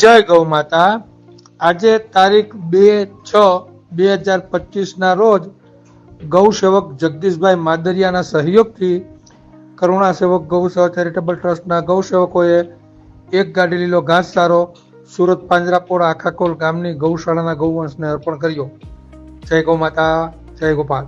જય ગૌ માતા. આજે તારીખ બે છ બે હજાર પચીસના રોજ ગૌસેવક જગદીશભાઈ માદરિયાના સહયોગથી કરુણા સેવક ગૌ સેવા ચેરિટેબલ ટ્રસ્ટના ગૌસેવકોએ એક ગાડી લીલો ઘાસચારો સુરત પાંજરાપોળ આખાકોલ ગામની ગૌશાળાના ગૌવંશને અર્પણ કર્યો. જય ગૌ માતા, જય ગોપાલ.